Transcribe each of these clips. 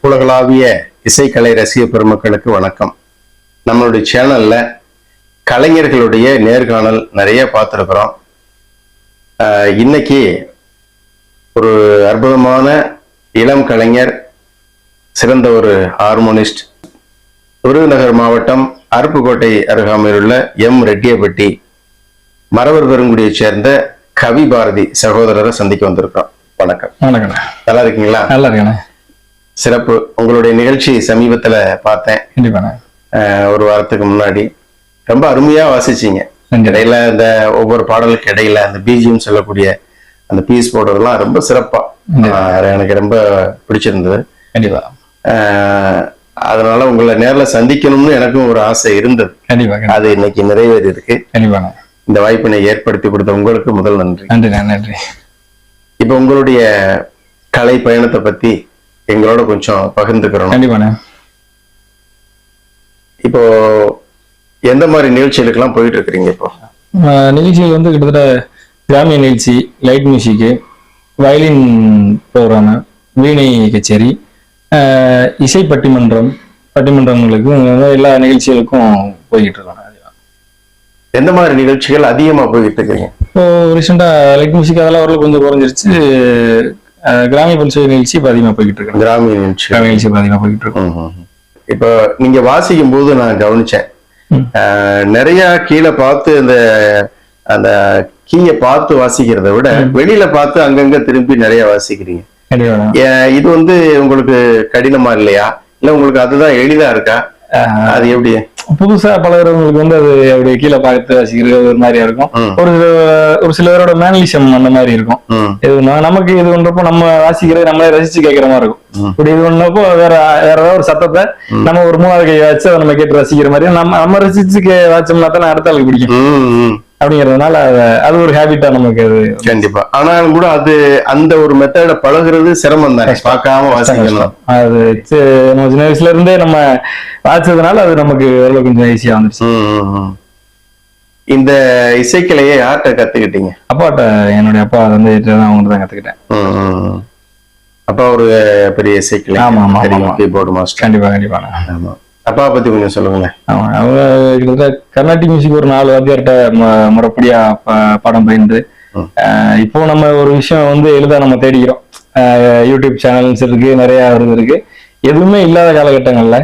உலகளாவிய இசைக்கலை ரசிக பெருமக்களுக்கு வணக்கம். நம்மளுடைய சேனல்ல கலைஞர்களுடைய நேர்காணல் நிறைய பார்த்துருக்குறோம். இன்னைக்கு ஒரு அற்புதமான இளம் கலைஞர் சிறந்த ஒரு ஹார்மோனிஸ்ட் விருதுநகர் மாவட்டம் அருப்புக்கோட்டை அருகாமையில் உள்ள எம். ரெட்டியப்பட்டி மரவர் பெருங்குடியைச் சேர்ந்த கவி பாரதி சகோதரரை சந்திக்க வந்திருக்கிறோம். வணக்கம். வணக்கண்ணே நல்லா இருக்கீங்களா? நல்லா இருக்கண்ணே. சிறப்பு. உங்களுடைய நிகழ்ச்சி சமீபத்துல பார்த்தேன். ஒரு வாரத்துக்கு முன்னாடி. ரொம்ப அருமையா வாசிச்சீங்க. இடையில இந்த ஒவ்வொரு பாடலுக்கு இடையில அந்த பிஜிஎம் சொல்லக்கூடிய அந்த பீஸ் போடுறதெல்லாம் ரொம்ப சிறப்பா அஹ் எனக்கு ரொம்ப பிடிச்சிருந்தது. கண்டிப்பா. அதனால உங்களை நேர்ல சந்திக்கணும்னு எனக்கும் ஒரு ஆசை இருந்தது. கண்டிப்பா கண்டிப்பா. அது இன்னைக்கு நிறைவேறி இருக்கு கண்டிப்பாண்ணே இந்த வாய்ப்பினை ஏற்படுத்தி கொடுத்த உங்களுக்கு முதல் நன்றி. நன்றிண்ணே நன்றி இப்ப உங்களுடைய கலை பயணத்தை பத்தி எங்களோட கொஞ்சம் பகிர்ந்துக்கிறோம். கண்டிப்பாண்ணே இப்போ எந்த மாதிரி நிகழ்ச்சிகளுக்கெல்லாம் போயிட்டு இருக்கிறீங்க இப்போ? நிகழ்ச்சிகள் வந்து கிட்டத்தட்ட கிராமிய நிகழ்ச்சி லைட் மியூசிக்கு வயலின் ப்ரோக்ராமு வீணை கச்சேரி இசை பட்டிமன்றம் பட்டிமன்றங்களுக்கு இந்த மாதிரி எல்லா நிகழ்ச்சிகளுக்கும் போய்கிட்டு இருக்கோம் எந்த மாதிரி நிகழ்ச்சிகள் அதிகமா போயிட்டு இருக்கிறீங்க இப்போ ரீசெண்டாக லைட் மியூசிக் அதெல்லாம் ஓரளவுக்கு கொஞ்சம் குறைஞ்சிருச்சு. கிராமிய பரிசு நிகழ்ச்சி இப்போ அதிகமாக போய்கிட்டு இருக்கோம் கிராமிய நிகழ்ச்சி. கிராமிய நிகழ்ச்சி இப்போ அதிகமாக போய்கிட்டு இருக்கோம். இப்போ நீங்க வாசிக்கும் போது நான். அஹ், நிறைய கீழே பார்த்து அந்த அந்த கீய பார்த்து வாசிக்கிறத விட வெளியில பார்த்து அங்கங்க திரும்பி நிறைய வாசிக்கிறீங்க. இது வந்து உங்களுக்கு கடினமா இல்லையா? இல்ல உங்களுக்கு அதுதான் எளிதா இருக்கா? அது எப்படி? புதுசா பழகுறவங்களுக்கு வந்து அது அப்படி கீழே பார்த்து வாசிக்கிறது ஒரு மாதிரியா இருக்கும். ஒரு ஒரு சிலரோட மேனலிசம் அந்த மாதிரி இருக்கும். இது நமக்கு இது பண்றப்போ நம்ம வாசிக்கிறது நம்மளே ரசிச்சு கேட்கிற மாதிரி இருக்கும். இப்படி இது பண்ணப்போ வேற வேற ஏதாவது ஒரு சத்தத்தை நம்ம ஒரு மூணாவது கை வச்சு நம்ம கேட்டு ரசிக்கிற மாதிரி நம்ம நம்ம ரசிச்சு வாச்சோம்னா தான் அடுத்த ஆளுக்கு பிடிக்கும். அப்படிங்கறதுனால அது- அது ஒரு ஹேபிட்டா நமக்கு அது கண்டிப்பா. ஆனாலும் கூட அது அந்த ஒரு மெத்தட பழகுறது சிரமம் தானே. பார்க்காம வாசிக்கணும். அது நம்ம சின்ன வயசுல இருந்தே நம்ம வாச்சதுனால அது நமக்கு ஓரளவு கொஞ்சம் ஈஸியா ம். இந்த இசைக்கலையை யார்கிட்ட கத்துக்கிட்டீங்க? அப்பாட்ட என்னுடைய அப்பா வந்து அவங்க தான் கத்துக்கிட்டேன். அப்பா ஒரு பெரிய இசைக்கலை ஆமா, ஆமா. கீபோர்டு மாஸ்டர் கண்டிப்பா கண்டிப்பா ஆமா. அப்பா பத்தி கொஞ்சம் சொல்லுங்களேன். ஆமா அவங்க கிட்டத்தட்ட கர்நாடிக் மியூசிக் ஒரு நாலு வாத்தியார்கிட்ட முறைப்படியா பாடம் பயின்று இப்போ நம்ம ஒரு விஷயம் வந்து எளிதா நம்ம தேடிக்கிறோம். யூடியூப் சேனல்ஸ் இருக்கு நிறைய வருது இருக்கு. எதுவுமே இல்லாத காலகட்டங்கள்ல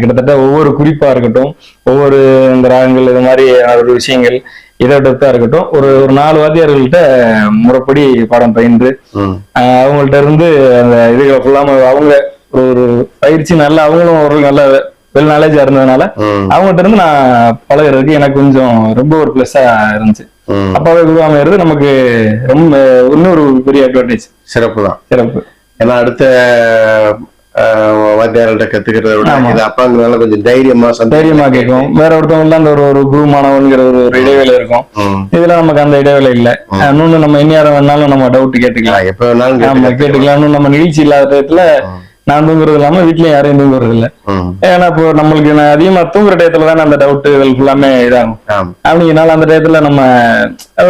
கிட்டத்தட்ட ஒவ்வொரு குறிப்பா இருக்கட்டும் ஒவ்வொரு இந்த ராகங்கள் இது மாதிரி ஒரு விஷயங்கள் இதோடத்தா இருக்கட்டும். ஒரு ஒரு நாலு வாத்தியார்கள்ட்ட முறைப்படி பாடம் பயின்று அவங்கள்ட்ட இருந்து அந்த இதுகளை ஃபுல்லாம அவங்க ஒரு பயிற்சி நல்லா அவங்களும் ஒரு நல்ல வெல் நாலேஜா இருந்ததுனால அவங்ககிட்ட இருந்து நான் பழகுறதுக்கு எனக்கு கொஞ்சம் ரொம்ப ஒரு பிளஸ்ஸா இருந்துச்சு. அப்பாவே குருவாம இருந்து நமக்கு ரொம்ப இன்னொரு பெரிய அட்வான்டேஜ் சிறப்பு தான். சிறப்பு. ஏன்னா அடுத்த அஹ், வாத்தியார்கள்ட்ட கத்துக்கிறத விட. இது அப்பாங்கனால கொஞ்சம் தைரியமா தைரியமா கேட்கும். வேற ஒருத்தவங்க அந்த ஒரு ஒரு குரு மாணவன்கிற ஒரு ஒரு இடைவேளை இருக்கும். இதுல நமக்கு அந்த இடைவேளை இல்ல. இன்னொன்னு நம்ம இந்நேரம் வேணாலும் நம்ம டவுட் கேட்டுக்கலாம். எப்ப வேணாலும் ஆமா கேட்டுக்கலாம். கேட்டுக்கலாம். இன்னும் நம்ம நிகழ்ச்சி இல்லாத டயத்துல நான் தூங்குறது இல்லாம வீட்லயும் யாரையும் தூங்குறது இல்ல. ஏன்னா இப்போ நம்மளுக்கு அதிகமா தூங்குற டயத்துல தானே அந்த டவுட் ஃபுல்லாமே இதாகும். அப்படிங்கனால அந்த டயத்துல நம்ம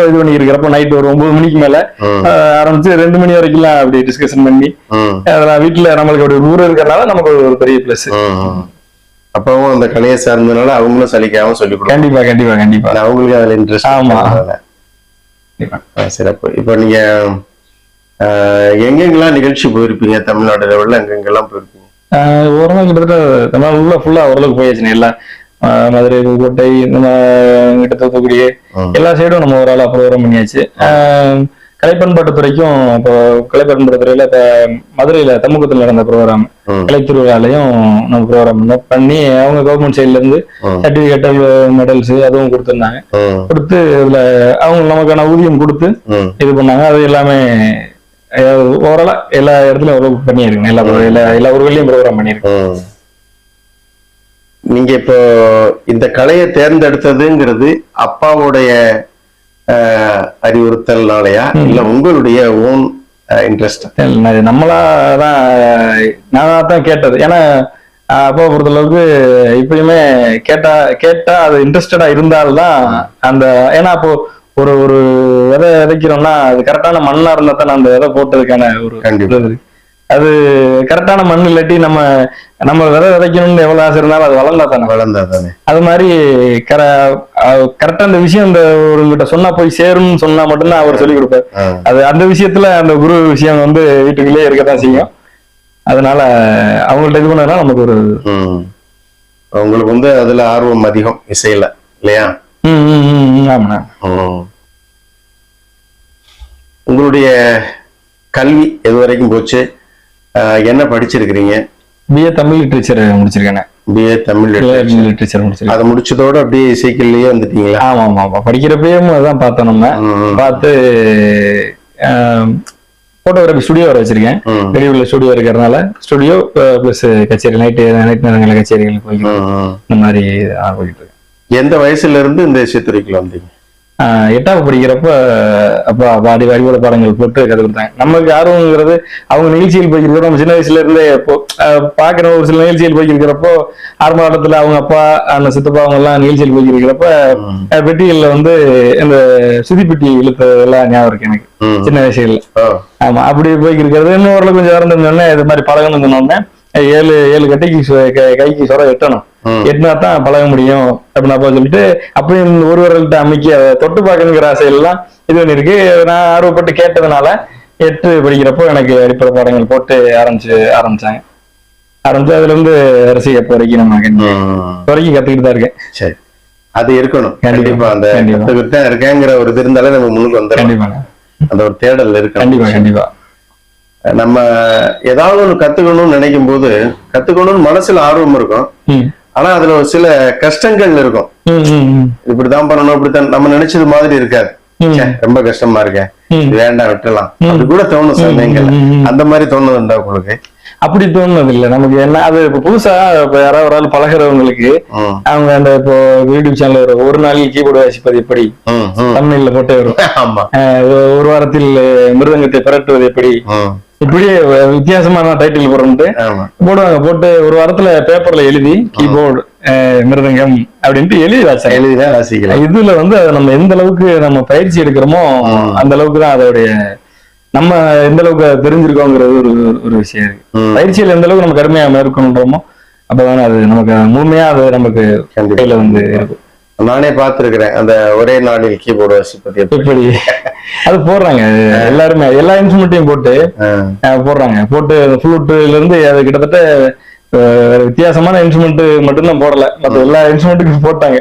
இது பண்ணி இருக்கிறப்ப நைட் ஒரு ஒன்பது மணிக்கு மேல ஆரம்பிச்சு ரெண்டு மணி வரைக்கும்லாம் அப்படி டிஸ்கஷன் பண்ணி அதெல்லாம் வீட்டுல நம்மளுக்கு அப்படி ஊர் இருக்கிறனால நமக்கு ஒரு பெரிய பிளஸ். அப்பாவும் அந்த கலையை சார்ந்ததுனால அவங்களும் சலிக்காம சொல்லி கண்டிப்பா கண்டிப்பா கண்டிப்பா. அவங்களுக்கு அதுல இன்ட்ரெஸ்ட் ஆமா. சிறப்பு. இப்போ நீங்க எங்கெங்கெல்லாம் நிகழ்ச்சி போயிருப்பீங்க? தமிழ்நாடு லெவல்ல எங்கெங்கெல்லாம் போயிருப்பீங்க? ஓரளவு கிட்டத்தட்ட தமிழ் உள்ள ஃபுல்லா ஓரளவுக்கு போயாச்சுன்னு எல்லாம் மதுரை புதுக்கோட்டை நம்ம கிட்ட தூத்துக்குடி. எல்லா சைடும் நம்ம ஒரு ஆளா ப்ரோக்ராம் பண்ணியாச்சு. கலைப்பண்பாட்டு துறைக்கும் இப்போ கலைப்பண்பாட்டு துறையில இப்ப மதுரையில தமுகத்தில் நடந்த ப்ரோக்ராம் ம். கலைத்துறையாலையும் நம்ம ப்ரோக்ராம் பண்ணி அவங்க கவர்மெண்ட் சைட்ல இருந்து. சர்டிபிகேட் மெடல்ஸ் அதுவும் கொடுத்திருந்தாங்க. கொடுத்து இதுல அவங்க நமக்கான ஊதியம் கொடுத்து இது பண்ணாங்க. அது எல்லாமே ஓவராலா எல்லா இடத்துலயும் ஓரளவுக்கு பண்ணியிருக்கேன் எல்லா எல்லா எல்லா ஊர்களையும் ப்ரோக்ராம் பண்ணியிருக்கேன். நீங்க இப்போ இந்த கலையை தேர்ந்தெடுத்ததுங்கிறது அப்பாவுடைய அறிவுறுத்தல்னாலயா? இல்ல உங்களுடைய ஓன் இன்ட்ரெஸ்ட் நம்மளா தான் நான் தான் கேட்டது. ஏன்னா அப்பா பொறுத்த அளவுக்கு இப்பயுமே கேட்டா கேட்டா அது இன்ட்ரெஸ்டடா இருந்தால்தான் அந்த ஏன்னா அப்போ ஒரு ஒரு விதை விதைக்கிறோம்னா அது கரெக்டான மண்ணா இருந்தா தான் அந்த விதை போட்டதுக்கான ஒரு. அது கரெக்டான மண் இல்லாட்டி நம்ம நம்ம விதை விதைக்கணும்னு எவ்வளவு ஆசை இருந்தாலும் அது வளர்ந்தா தானே வளர்ந்தா தானே அது மாதிரி கர கரெக்டா அந்த விஷயம் இந்த ஒருங்கிட்ட சொன்னா போய் சேரும்னு சொன்னா மட்டும்தான் அவர் சொல்லி கொடுப்பாரு. அது அந்த விஷயத்துல அந்த குரு விஷயம் வந்து வீட்டுக்குள்ளேயே இருக்கத்தான் செய்யும் அதனால அவங்கள்ட்ட இது பண்ணதுனால நமக்கு ஒரு ம். உங்களுக்கு வந்து அதுல ஆர்வம் அதிகம் இசையில இல்லையா ஆமாண்ணா. உங்களுடைய கல்வி எது வரைக்கும் போச்சு என்ன படிச்சிருக்கிறீங்க பிஏ தமிழ் லிட்ரேச்சர் முடிச்சிருக்கேன் பிஏ தமிழ். லிட்ரேச்சர் முடிச்சிருக்கேன் அதை முடிச்சதோட அப்படியே இசைக்கல்லையே வந்துட்டீங்களா ஆமா ஆமா ஆமா படிக்கிறப்பயும் அதான் பார்த்தோம் நம்ம. பார்த்து போட்டோகிராஃபி ஸ்டுடியோ வர வச்சிருக்கேன். வெளியூர்ல ஸ்டுடியோ இருக்கிறதுனால ஸ்டுடியோ பிளஸ் கச்சேரி நைட்டு நைட் நேரங்களில் கச்சேரிகள் ம். இந்த மாதிரி போயிட்டு இருக்கு எந்த வயசுல இருந்து இந்த இசைத்துறைக்குள்ள வந்தீங்க ஆஹ் எட்டாவது படிக்கிறப்ப அப்பா பாடி அறிவுரை பாடங்கள் போட்டு கற்றுக் கொடுத்தாங்க நமக்கு ஆர்வங்கிறது அவங்க நிகழ்ச்சியில் போய்க்கிறப்ப நம்ம சின்ன வயசுல இருந்தே பார்க்கிற ஒரு சில நிகழ்ச்சியில் போய்க்கிறப்போ ஆரம்ப காலத்துல அவங்க அப்பா அந்த சித்தப்பா அவங்க எல்லாம் நிகழ்ச்சியில் போய்க்கிறப்ப பெட்டிகள்ல வந்து இந்த சுதிப்பெட்டி இழுத்த எல்லாம் ஞாபகம் இருக்கு எனக்கு. சின்ன வயசுல. ஆமா அப்படி போய்க்கிறது இன்னும் ஓரளவு கொஞ்சம் இறந்துருந்தோடனே இது மாதிரி பழகணும்னு சொன்னோடனே ஏழு ஏழு கட்டைக்கு கைக்கு சொர எட்டணும் ம். எட்டினா தான் பழக முடியும் அப்படின்னு அப்பா சொல்லிட்டு இந்த ஒருவர்கள்ட்ட அமைக்கி தொட்டு பார்க்கணுங்கிற ஆசையெல்லாம் இது பண்ணிருக்கு நான் ஆர்வப்பட்டு கேட்டதுனால எட்டு படிக்கிறப்போ எனக்கு அடிப்படை பாடங்கள் போட்டு ஆரம்பிச்சு ஆரம்பிச்சாங்க. ஆரம்பிச்சு அதுல இருந்து ரசிகப் வரைக்கும் நம்ம வரைக்கும் கத்துக்கிட்டு தான் இருக்கேன். சரி. அது இருக்கணும். கண்டிப்பா. கண்டிப்பா அந்த கண்டிப்பா. கத்துக்கிட்டு இருக்கேங்கிற ஒரு இது இருந்தாலே நம்ம முன்னுக்கு வந்துடும் அந்த ஒரு தேடல் கண்டிப்பா இருக்கணும். கண்டிப்பா நம்ம ஏதாவது ஒண்ணு கத்துக்கணும்னு நினைக்கும் போது கத்துக்கணும்னு மனசுல ஆர்வம் இருக்கும். ஆனா அதுல ஒரு சில கஷ்டங்கள் இருக்கும். இப்படிதான் பண்ணணும் இப்படித்தான் நம்ம நினைச்சது மாதிரி இருக்காது. ரொம்ப கஷ்டமா இருக்கேன் வேண்டாம் விட்டுலாம் அப்படி கூட தோணும் ம். அந்த மாதிரி தோணுது உண்டா உங்களுக்கு? அப்படி தோணுனது இல்ல நமக்கு என்ன அது இப்ப புதுசா இப்ப யாராவது ஒரு ஆள் பழகுறவங்களுக்கு அவங்க அந்த இப்போ யூடியூப் சேனல் வரும் ஒரு நாள் கீபோர்டு வாசிப்பது எப்படி. தமிழ்ல போட்டு வரும். ஒரு- வாரத்தில் மிருதங்கத்தை பிரட்டுவது எப்படி? இப்படியே வித்தியாசமான டைட்டில் போடுறது போடுவாங்க. போட்டு ஒரு வாரத்துல பேப்பர்ல எழுதி கீபோர்டு மிருதங்கம் அப்படின்ட்டு எழுதி வச்சாங்க எழுதிதான் வாசிக்கலாம். இதுல வந்து அதை நம்ம எந்த அளவுக்கு நம்ம பயிற்சி எடுக்கிறோமோ. அந்த அளவுக்கு தான் அதோடைய நம்ம எந்த அளவுக்கு தெரிஞ்சிருக்கோங்கிறது ஒரு ஒரு விஷயம் இருக்கு. பயிற்சியில் எந்த அளவுக்கு நம்ம கடுமையா மேற்கொள்றோமோ அப்பதானே அது நமக்கு முழுமையா அது நமக்கு. கையில வந்து இருக்கும். நானே பார்த்திருக்கிறேன். அந்த ஒரே நாளில் கீபோர்டு வாசிப்பது எப்படி? அது போடுறாங்க. எல்லாருமே எல்லா இன்ஸ்ட்ருமெண்ட்டையும் போட்டு போடுறாங்க. போட்டு ஃப்ளூட்ல இருந்து அது கிட்டத்தட்ட வித்தியாசமான இன்ஸ்ட்ருமெண்ட் மட்டும்தான் போடல. மற்ற எல்லா இன்ஸ்ட்ருமெண்ட்டுக்கும் போட்டாங்க.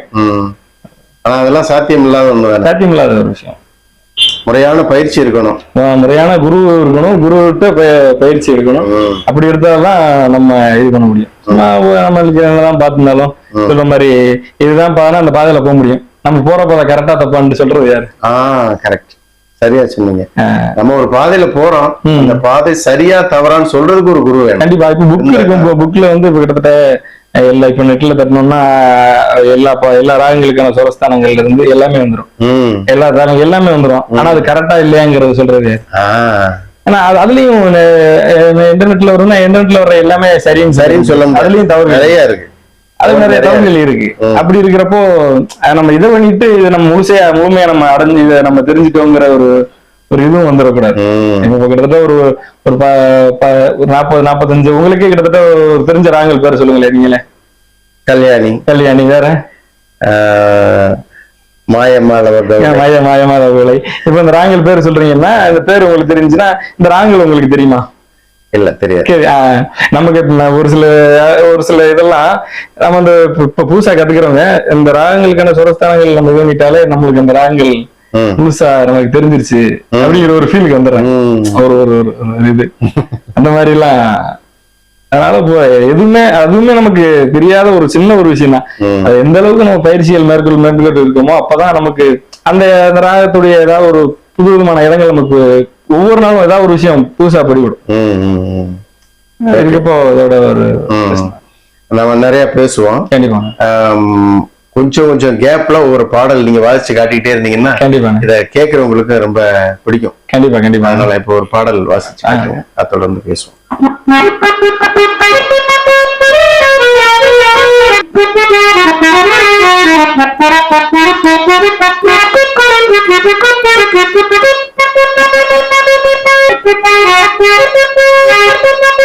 ஆனா அதெல்லாம் சாத்தியம் இல்லாத தானே சாத்தியம் இல்லாத ஒரு விஷயம். முறையான பயிற்சி இருக்கணும். முறையான குரு இருக்கணும். குருவிட்ட பயிற்சி எடுக்கணும் ம், அப்படி எடுத்தாதான் நம்ம இது பண்ண முடியும். நம்மளுக்கு என்னதான் பார்த்துருந்தாலும் சொல்ற மாதிரி இதுதான் பாதை அந்த பாதையில போக முடியும். நம்ம போற பாதை கரெக்டா தப்பான்னு சொல்றது யாரு? ஆ கரெக்ட் சரியா சொன்னீங்க. நம்ம ஒரு பாதையில போறோம். அந்த பாதை சரியா தவறான்னு சொல்றதுக்கு ஒரு குரு வேணும். கண்டிப்பா. இப்ப புக் இருக்கும் புக்ல வந்து இப்ப கிட்டத்தட்ட எல்லா இப்ப நெட்ல தட்டணும்னா எல்லா எல்லா ராகங்களுக்கான சுரஸ்தானங்கள்ல இருந்து எல்லாமே வந்துரும். ம். எல்லா ராகம் எல்லாமே வந்துரும். ஆனா அது கரெக்டா இல்லையாங்கிறது சொல்றது. ஆனா அது அதுலயும் இன்டர்நெட்ல வரும்னா இன்டர்நெட்ல வர்ற எல்லாமே சரின்னு சரின்னு சொல்ல முடியாது. அதுலயும் தவறு நிறைய இருக்கு. அது நிறைய தவறுகள் இருக்கு. அப்படி இருக்கிறப்போ நம்ம இதை பண்ணிட்டு இதை நம்ம முழுசையா முழுமையா நம்ம அடைஞ்சு இதை நம்ம தெரிஞ்சுட்டோங்கிற ஒரு ஒரு இதுவும் வந்துடக்கூடாது இப்போ கிட்டத்தட்ட ஒரு ஒரு நாற்பது நாற்பத்தஞ்சு உங்களுக்கே கிட்டத்தட்ட ஒரு தெரிஞ்ச ராங்கல் பேர் சொல்லுங்களேன் நீங்களே. கல்யாணி. கல்யாணி வேற? ஆ, மாயம்மாள் அவர்கள். ஏன் மாய மாயமாத வேலை இப்ப இந்த ராங்கல் பேர் சொல்றீங்கன்னா இந்த பேர் உங்களுக்கு தெரிஞ்சுன்னா இந்த ராங்கல் உங்களுக்கு தெரியுமா? இல்ல தெரியாது. நமக்கு ஒரு சில ஒரு சில இதெல்லாம் நம்ம இந்த இப்ப- புதுசா கத்துக்கிறவங்க இந்த ராகங்களுக்கான சுரஸ்தானங்கள் நம்ம வேண்டிட்டாலே நம்மளுக்கு அந்த ராகங்கள் முழுசா நமக்கு தெரிஞ்சிருச்சு அப்படிங்கிற ஒரு ஃபீலுக்கு வந்துடுறாங்க ஒரு ஒரு இது. அந்த மாதிரி எல்லாம் அதனால எதுவுமே அதுவுமே நமக்கு தெரியாத ஒரு சின்ன ஒரு விஷயம் தான். அது எந்த அளவுக்கு நம்ம பயிற்சிகள் மேற்கொள் மேற்கொண்டு இருக்கோமோ அப்பதான் நமக்கு அந்த அந்த ராகத்துடைய ஏதாவது ஒரு புது விதமான இடங்கள் நமக்கு ஒவ்வொரு நாளும் ஏதாவது ஒரு விஷயம் புதுசா படிவிடும். இருக்கப்போ இதோட ஒரு. நம்ம நிறைய பேசுவோம். கண்டிப்பா கொஞ்சம் கொஞ்சம் கேப்ல ஒரு பாடல் நீங்க வாசிச்சு காட்டிக்கிட்டே இருந்தீங்கன்னா கண்டிப்பா. இதை கேட்கறவங்களுக்கு ரொம்ப பிடிக்கும். கண்டிப்பா கண்டிப்பா. அதனால இப்போ ஒரு பாடல் வாசிச்சு அதை தொடர்ந்து பேசுவோம். Thank you.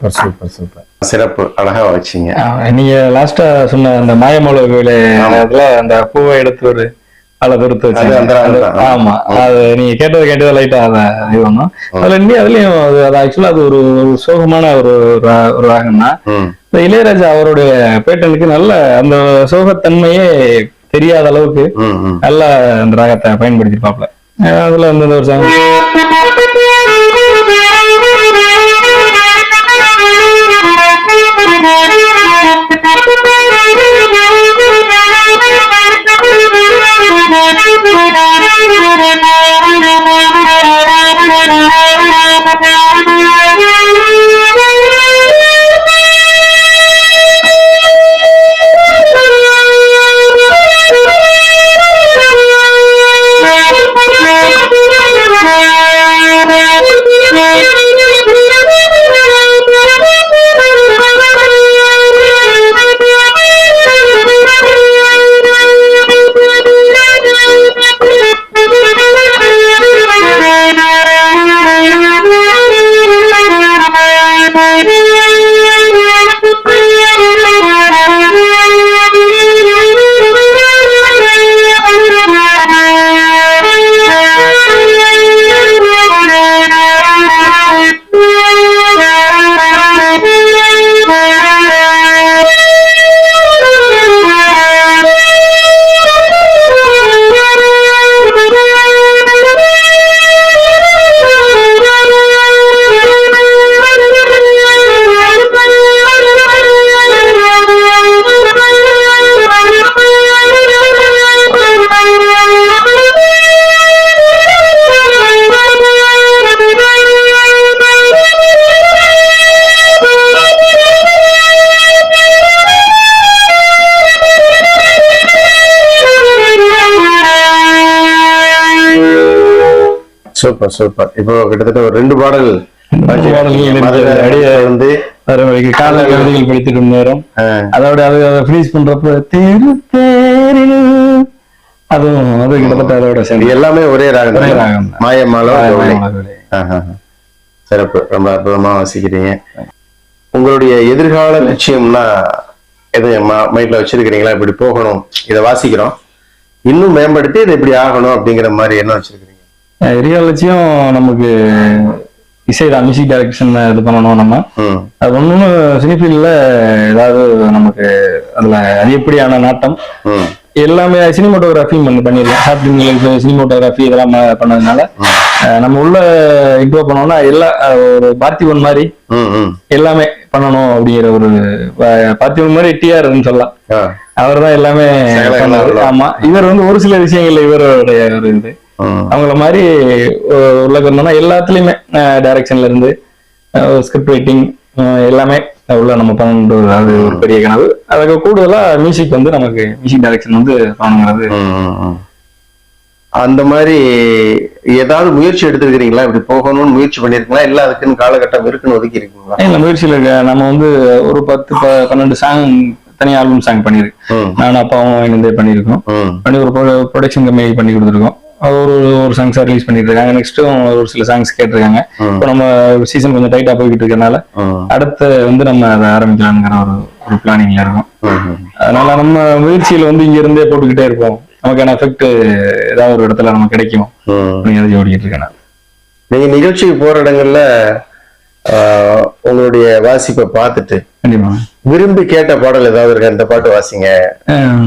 Super super super. சிறப்பு அழகா வச்சீங்க. நீங்க லாஸ்டா சொன்ன அந்த மாயமலை கோயில அதுல அந்த பூவை எடுத்து ஒரு அல பொறுத்து வச்சு. ஆமா. அது நீங்க கேட்டது கேட்டது லைட்டா அத இது பண்ணும். அதுல இன்னி அதுலயும் அது ஆக்சுவலா அது ஒரு ஒரு சோகமான ஒரு ஒரு ராகம் தான் ம். இந்த இளையராஜா அவருடைய பேட்டனுக்கு நல்ல அந்த சோகத்தன்மையே தெரியாத அளவுக்கு நல்ல அந்த ராகத்தை பயன்படுத்திருப்பாப்ல அஹ் அதுல வந்து இந்த ஒரு song சூப்பர் சூப்பர் இப்போ கிட்டத்தட்ட ஒரு ரெண்டு பாடல் வந்து கால கவிதைகள் படித்திடும் நேரம். அதோட அது அதை ஃபினிஷ் பண்றப்ப தேரு தேரில். அதுவும் அது கிட்டத்தட்ட அதோட சேர்ந்து. எல்லாமே ஒரே ராகம் ஒரே. ராகம். மாயமாலோ. சிறப்பு. ரொம்ப அற்புதமா வாசிக்கிறீங்க. உங்களுடைய எதிர்கால லட்சியம்னா எது? மைண்ட்ல வச்சிருக்கிறீங்களா? இப்படி போகணும். இதை வாசிக்கிறோம். இன்னும் மேம்படுத்தி இதை இப்படி ஆகணும் அப்படிங்கிற மாதிரி என்ன வச்சிருக்கிறீங்க? எரியா லட்சியம் நமக்கு இசைதான் மியூசிக் டைரக்ஷன் இது பண்ணணும் நம்ம. அது ஒண்ணு சினிஃபீல்ட்ல ஏதாவது நமக்கு அதுல அதிகப்படியான நாட்டம். எல்லாமே சினிமோட்டோகிராஃபி பண்ணி பண்ணிருக்கேன் ஷார்ட் ஃபிலிம்களுக்கு சினிமோட்டோகிராஃபி இதெல்லாம் பண்ணதுனால நம்ம உள்ள இன்ட்ரோ பண்ணோம்னா எல்லா ஒரு பார்த்திபன் மாதிரி எல்லாமே பண்ணணும் அப்படிங்கிற ஒரு பார்த்திபன் மாதிரி டிஆர்னு சொல்லலாம். அவர் தான் எல்லாமே பண்ணாரு. ஆமா. இவர் வந்து ஒரு சில விஷயங்கள்ல இவருடைய ஒரு இது. அவங்கள மாதிரி உள்ள இருந்தோம்னா எல்லாத்துலயுமே டைரக்ஷன்ல இருந்து ஸ்கிரிப்ட் ரைட்டிங் எல்லாமே உள்ள நம்ம பண்ணணும் அது ஒரு பெரிய கனவு. அதுக்கு கூடுதலா மியூசிக் வந்து நமக்கு மியூசிக் டைரக்ஷன் வந்து ம். அந்த மாதிரி ஏதாவது முயற்சி எடுத்திருக்கிறீங்களா? இப்படி போகணும்னு முயற்சி பண்ணிருக்கீங்களா? இல்ல அதுக்குன்னு காலகட்டம் இருக்குன்னு ஒதுக்கி இருக்கீங்களா இல்ல முயற்சியில இருக்க நம்ம வந்து ஒரு பத்து பன்னெண்டு சாங் தனி ஆல்பம் சாங் பண்ணிருக்கு நானும் அப்பாவும் இணைந்தே பண்ணியிருக்கோம் பண்ணி ஒரு ப்ரொடக்ஷன் கம்பெனி பண்ணி கொடுத்துருக்கோம். ஒரு ஒரு சாங்ஸா ரிலீஸ் பண்ணிட்டு இருக்காங்க நெக்ஸ்ட்டும் ஒரு சில சாங்ஸ் கேட்டிருக்காங்க. இப்போ நம்ம சீசன் கொஞ்சம் டைட்டா போய்கிட்டு இருக்கறனால ம், அடுத்து வந்து நம்ம அதை ஆரம்பிக்கலாம்ங்கிற ஒரு ஒரு பிளானிங்ல இருக்கோம். அதனால நம்ம முயற்சியில வந்து இங்க இருந்தே போட்டுக்கிட்டே இருப்போம். நமக்கான எஃபெக்ட் ஏதாவது ஒரு இடத்துல நமக்கு கிடைக்கும். அப்படிங்கிறத ஓடிக்கிட்டு இருக்கேன். நீங்க நிகழ்ச்சிக்கு போற இடங்கள்ல ஆஹ், உங்களுடைய வாசிப்பை பார்த்துட்டு கண்டிப்பா. விரும்பி கேட்ட பாடல் ஏதாவது இருக்கா? இந்த பாட்டு வாசிங்க.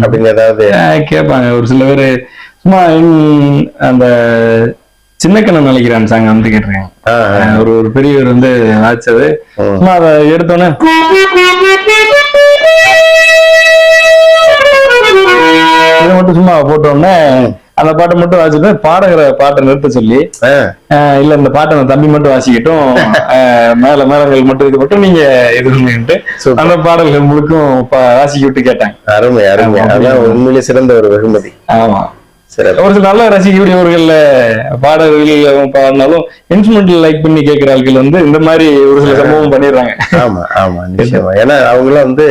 அப்படின்னு ஏதாவது கேட்பாங்க. ஒரு சில பேர் சும்மா அந்த சின்னக்கண்ணன் நினைக்கிறான் சாங் வந்து. அஹ் ஒரு ஒரு பெரியவர் வந்து வாய்ச்சது ம். சும்மா அதை எடுத்தோன்னே இதை மட்டும் சும்மா போட்டோன்னே அந்த பாட்டை மட்டும் வாசிட்டு பாடகிற பாட்டை நிறுத்த சொல்லி இல்ல இந்த பாட்டை அந்த தம்பி மட்டும் வாசிக்கட்டும் மேல மேலங்கள் மட்டும் இது மட்டும் நீங்க இது பண்ணுன்ட்டு Super. அந்த பாடல்கள் முழுக்கும் வாசிக்க விட்டு கேட்டாங்க. அருமை அருமை. அதான் உண்மையிலே சிறந்த ஒரு வெகுமதி. ஆமா. ஒரு சில நல்ல ரசிக்கக்கூடியவர்கள்ல பாடல்கள் பாடினாலும் இன்ஸ்ட்ருமெண்டல் லைக் பண்ணி கேட்கிற ஆட்கள் வந்து இந்த மாதிரி ஒரு சில சம்பவம் பண்ணிடுறாங்க. ஆமா ஆமா நிச்சயமா. ஏன்னா அவங்க எல்லாம் வந்து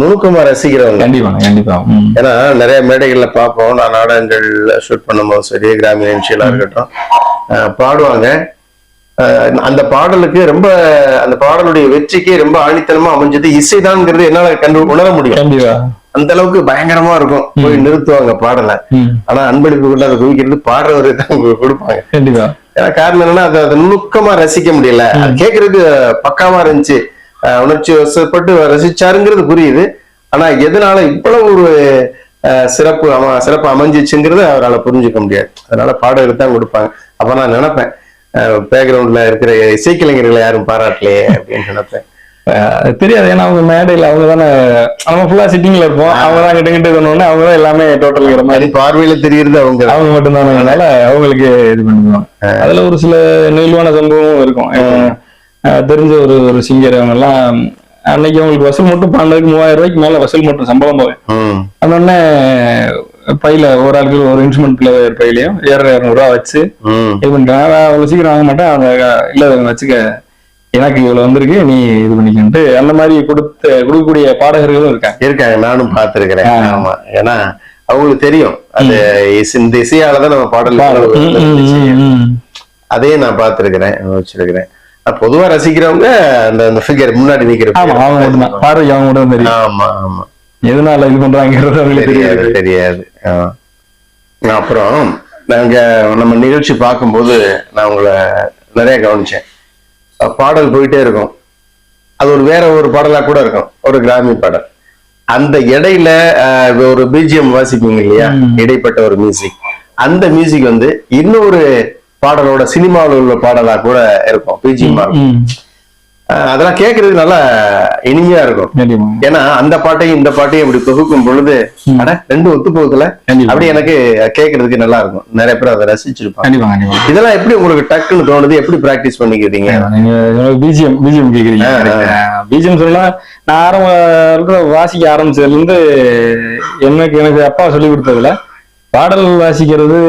நுணுக்கமா ரசிக்கிறவங்க. கண்டிப்பா கண்டிப்பா. ஏன்னா நிறைய மேடைகள்ல பார்ப்போம். நான் நாடகங்கள் ஷூட் பண்ணும்போது சரி கிராமிய நிகழ்ச்சிகளா இருக்கட்டும் பாடுவாங்க. அந்த பாடலுக்கு ரொம்ப அந்த பாடலுடைய வெற்றிக்கு ரொம்ப ஆணித்தனமா அமைஞ்சது இசைதான்ங்கிறது என்னால கண்டு உணர முடியும். கண்டிப்பா. அந்த அளவுக்கு பயங்கரமா இருக்கும். போய் நிறுத்துவாங்க பாடலை. ஆனா அன்பளிப்பு கொண்டு அதை குவிக்கிறது பாடுறவரு தான் கொடுப்பாங்க. கண்டிப்பா. ஏன்னா காரணம் என்னன்னா அதை அதை நுணுக்கமா ரசிக்க முடியல. அது கேட்கறதுக்கு பக்காவா இருந்துச்சு. உணர்ச்சி வசப்பட்டு ரசிச்சாருங்கிறது புரியுது. ஆனா எதனால இவ்வளவு ஒரு அஹ், சிறப்பு அம சிறப்பு அமைஞ்சிச்சுங்கிறத அவரால் புரிஞ்சுக்க முடியாது. அதனால பாடகர் தான் கொடுப்பாங்க. அப்ப நான் நினைப்பேன். பேக்ரவுண்ட்ல இருக்கிற இசைக்கலைஞர்களை யாரும் பாராட்டலையே அப்படின்னு நினைப்பேன். தெரியாது. ஏன்னா அவங்க மேடையில அவங்க தானே நம்ம ஃபுல்லா சிட்டிங்ல இருப்போம். அவங்க தான் கிட்ட கிட்ட சொன்னோடனே அவங்க தான் எல்லாமே டோட்டல்ங்கிற மாதிரி. பார்வையில தெரியுறது அவங்க. அவங்க மட்டும் தானே. அவங்களுக்கு இது பண்ணுவாங்க. அதுல ஒரு சில நெகிழ்வான சம்பவமும் இருக்கும். தெரிஞ்ச ஒரு ஒரு சிங்கர் அவங்க எல்லாம் அன்னைக்கு அவங்களுக்கு வசூல் மட்டும் பன்னெண்டுக்கு மூவாயிரம் ரூபாய்க்கு மேல வசூல் மட்டும் சம்பளம் போகும் உடனே பையில ஒரு ஆளுக்கு ஒரு இன்ஸ்ட்ருமெண்ட் பிளேயர் பையிலையும் இரநூறு இரநூறுவா வச்சு இது நான் அவ்வளவு சீக்கிரம் வாங்க மாட்டேன் அந்த இல்ல வச்சுக்க எனக்கு இவ்வளவு வந்திருக்கு நீ இது பண்ணிக்கிட்டு அந்த மாதிரி கொடுத்த கொடுக்கக்கூடிய பாடகர்களும் இருக்காங்க. இருக்காங்க நானும் பார்த்திருக்கிறேன். ஆமா. ஏன்னா அவங்களுக்கு தெரியும். அது இந்த இசையாலதான் நம்ம பாடல். அதையும் நான் பார்த்திருக்கிறேன் வச்சிருக்கிறேன் பொதுவா ரசிக்கிறவங்க அந்த அந்த ஃபிகர் முன்னாடி நிக்கிற பார்வை அவங்க தெரியும். ஆமா ஆமா. எதனால இது பண்றாங்கிறது அவங்களுக்கு தெரியாது தெரியாது. அப்புறம் நாங்க நம்ம நிகழ்ச்சி பார்க்கும்போது நான் உங்களை நிறைய கவனிச்சேன். பாடல் போயிட்டே இருக்கும். அது ஒரு வேற ஒரு பாடலா கூட இருக்கும். ஒரு கிராமி பாடல். அந்த இடையில ஒரு பிஜிஎம் வாசிப்பீங்க இல்லையா. இடைப்பட்ட ஒரு மியூசிக் அந்த மியூசிக் வந்து இன்னொரு பாடலோட சினிமாவில் உள்ள பாடலா கூட இருக்கும். பிஜிஎம் ம், அதெல்லாம் கேட்கறதுக்கு நல்லா இனிமையா இருக்கும். ஏன்னா அந்த பாட்டையும் இந்த பாட்டையும் இப்படி தொகுக்கும் பொழுது அட ரெண்டும் ஒத்து போகுதுல. அப்படி எனக்கு கேட்கறதுக்கு நல்லா இருக்கும். நிறைய பேர் அதை ரசிச்சிருப்பாங்க. இதெல்லாம் எப்படி உங்களுக்கு டக்குன்னு தோணுது? எப்படி பிராக்டிஸ் பண்ணிக்கிறீங்க? நீங்க பிஜிஎம் பிஜிஎம் கேக்குறீங்க. பிஜிஎம் சொன்னா நான் ஆரம்ப வாசிக்க ஆரம்பிச்சதுல இருந்து எனக்கு எனக்கு அப்பா சொல்லி கொடுத்ததுல பாடல் வாசிக்கிறது